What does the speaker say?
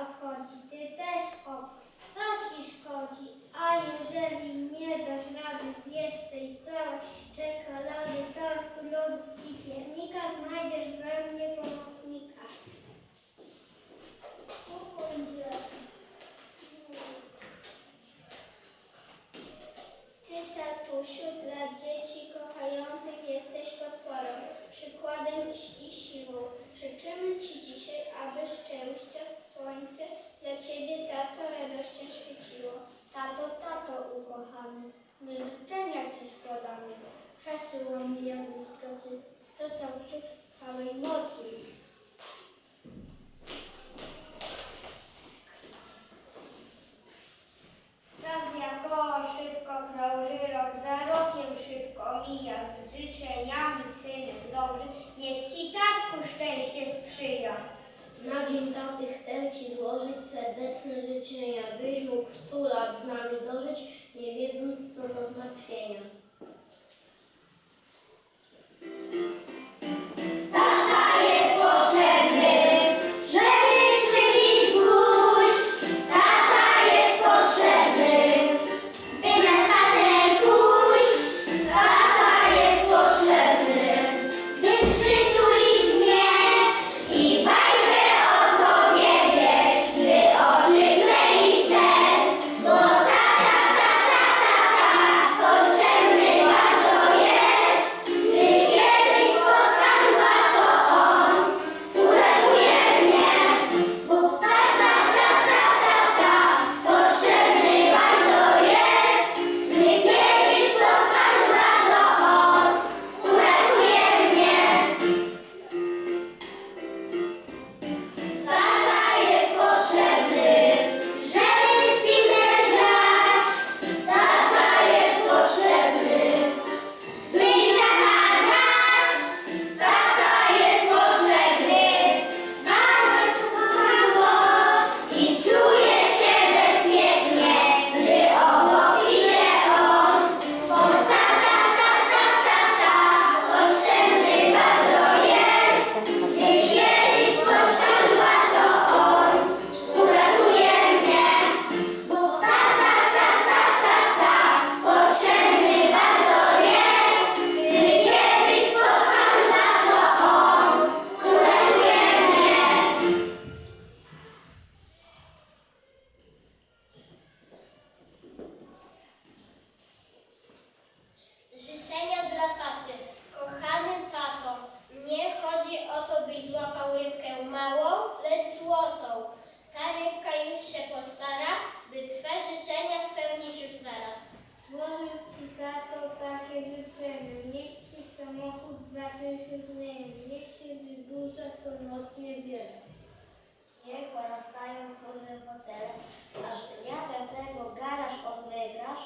obchodzi, ty też obchodzi, co ci szkodzi? A jeżeli nie dasz rady zjeść tej całej czekolady, tortu, lodów i piernika, znajdziesz we mnie pomocnika. Ty, tatusiu, dla dzieci kochających jesteś podporą, przykładem i siłą. Życzymy Ci dzisiaj, aby szczęścia słońce dla Ciebie, tato, radością świeciło. Tato, tato ukochany, my życzenia Ci składamy. Przesyłam miliony z procy, serdeczne życzenia, byś mógł stu lat z nami dożyć, nie wiedząc co to zmartwienia. by Twe życzenia spełnić już zaraz. Złożę Ci, tato, takie życzenie. Niech Twój samochód zaciel się zmieni. Niech się wydłuża co noc niewiele. Niech porastają w różne fotele, aż dnia pewnego garaż odmygrasz,